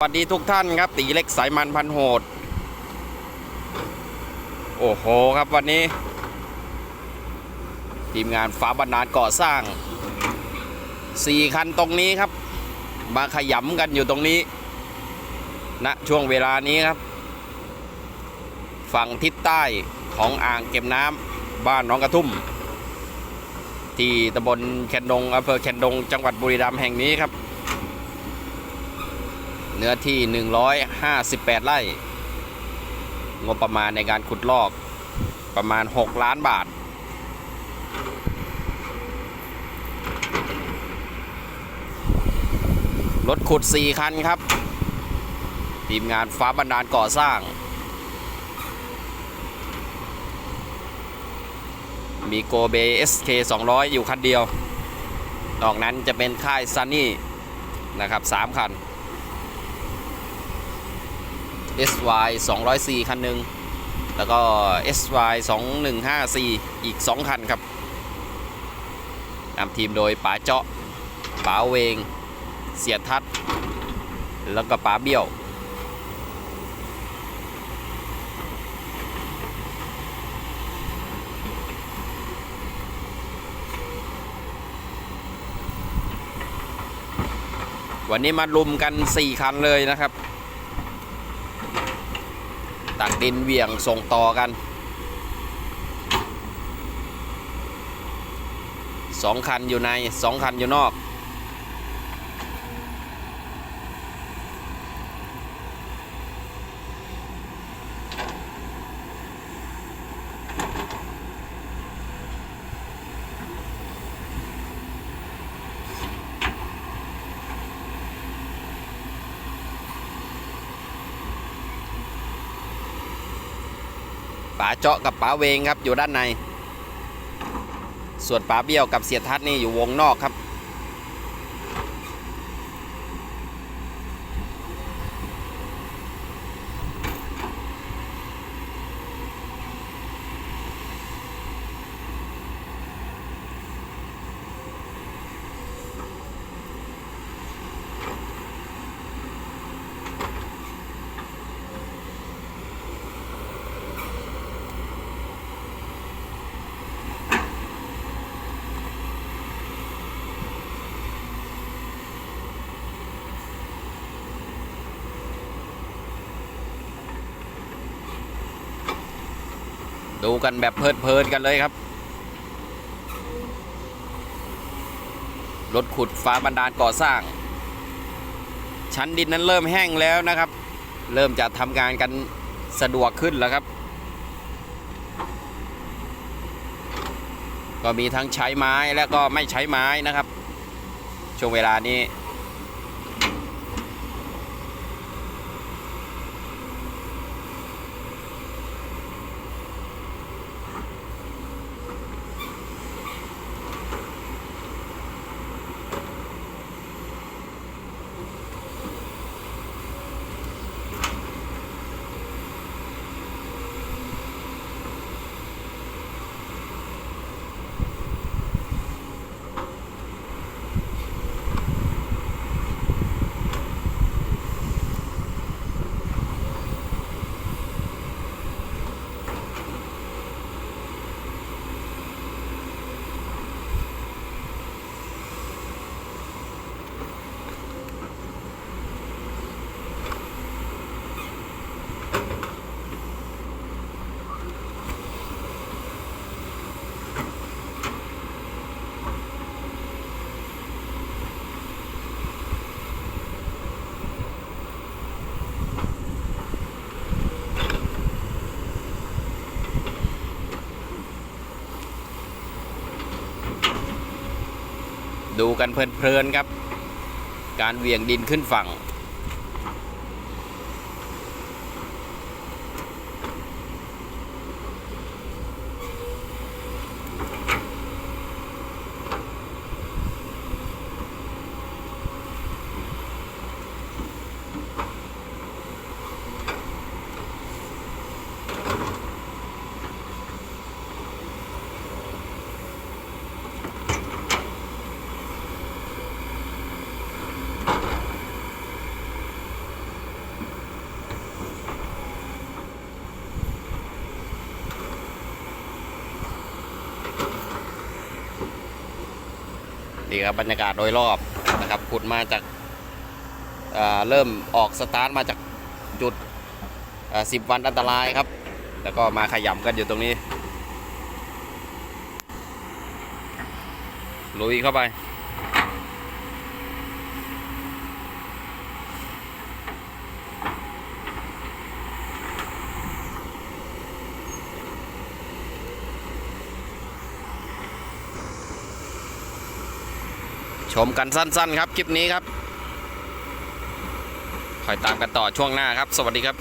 สวัสดีทุกท่านครับตีเล็กสายมันพันโหด โอ้โหครับวันนี้ ทีมงานฟ้าบรรณาก่อสร้าง4คันตรงนี้ครับ มาขยำกันอยู่ตรงนี้ณนะช่วงเวลานี้ครับ ฝั่งทิศใต้ของอ่างเก็บน้ำบ้านน้องกระทุ่ม ที่ตำบลแคนดงอำเภอแคนดง จังหวัดบุรีรัมย์แห่งนี้ครับ เนื้อที่ 158 ไร่ งบประมาณในการขุดลอกประมาณ 6 ล้านบาท รถขุด 4 คันครับ ทีมงานฟ้าบันดาลก่อสร้าง มีโกเบ SK 200 อยู่คันเดียวนอกนั้นจะเป็นค่ายซันนี่นะครับ 3 คัน SY 204คันหนึ่งแล้วก็ SY 2154อีก 2 คันครับนำทีมโดยป๋าเจาะป๋าเวง เสียทัศแล้วก็ป๋าเบี้ยววันนี้มาลุมกัน 4 คันเลยนะครับ ตักดินเวียงส่งต่อกันสองคันอยู่ในสองคันอยู่นอก ป๋าเจาะกับป๋าเวงครับอยู่ด้านใน ส่วนป๋าเบี้ยวกับเสียทัศน์นี่อยู่วงนอกครับ ดูกันแบบเพลินๆกันเลยครับ รถขุดฟ้าบันดาลก่อสร้าง ชั้นดินนั้นเริ่มแห้งแล้วนะครับ เริ่มจะทำงานกันสะดวกขึ้นแล้วครับ ก็มีทั้งใช้ไม้และก็ไม่ใช้ไม้นะครับ ช่วงเวลานี้ ดูกันเพลินๆครับ การเหวี่ยงดินขึ้นฝั่ง นี่ครับบรรยากาศโดยรอบนะครับขุดมาจากเเริ่มออกสตาร์ทมาจากจุดสิบวันอันตรายครับ แล้วก็มาขยำกันอยู่ตรงนี้ลุยเข้าไป ชมกันสั้น ๆ ครับ คลิปนี้ครับคอยตามกันต่อช่วงหน้าครับ สวัสดีครับ